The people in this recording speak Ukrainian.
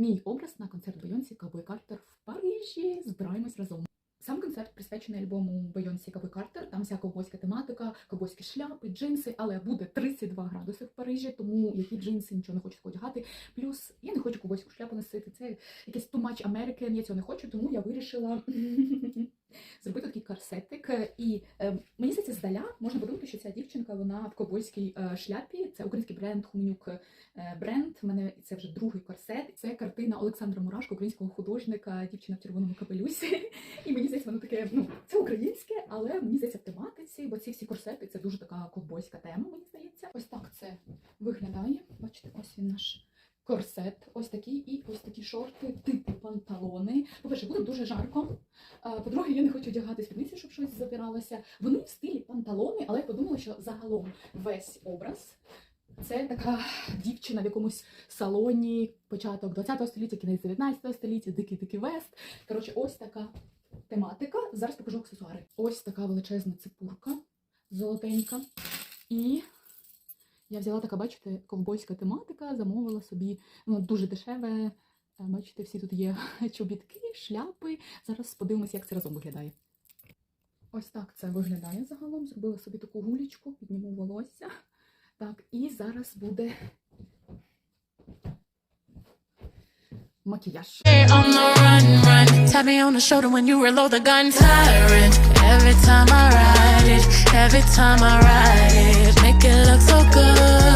мій образ на концерт Бейонсі Cowboy Картер в Парижі. Збираємось разом. Сам концерт присвячений альбому Бейонсі Cowboy Картер. Там вся ковбойська тематика, ковбойські шляпи, джинси, але буде 32 градуси в Парижі, тому які джинси нічого не хочу одягати. Плюс я не хочу ковбойську шляпу носити. Це якийсь тумач Америки. Я цього не хочу, тому я вирішила зробити такий корсетик. І е, мені здається, здаля можна подумати, що ця дівчинка вона в ковбойській е, шляпі. Це український бренд Хуменюк е, бренд. Мене це вже другий корсет. Це картина Олександра Мурашко, українського художника, дівчина в червоному капелюсі. І мені здається, воно таке, ну це українське, але мені здається в тематиці, бо ці всі корсети це дуже така ковбойська тема. Мені здається, ось так це виглядає. Бачите, ось він наш. Корсет, ось такий, і ось такі шорти, типу панталони. По-перше, буде дуже жарко. По-друге, я не хочу одягати спідниці, щоб щось запиралося. Вони в стилі панталони, але я подумала, що загалом весь образ це така дівчина в якомусь салоні, початок 20 століття, кінець 19 століття, дикий дикий вест. Коротше, ось така тематика. Зараз покажу аксесуари. Ось така величезна цепурка золотенька. І я взяла така, бачите, ковбойська тематика, замовила собі ну, дуже дешеве. Е, Бачите, всі тут є чобітки, шляпи. Зараз подивимося, як це разом виглядає. Ось так це виглядає загалом. Зробила собі таку гулічку, підніму волосся. Так, і зараз буде макіяж. Tap me on the shoulder when you reload the gun. Tyrant. Every time I ride it, every time I ride it, make it look so good.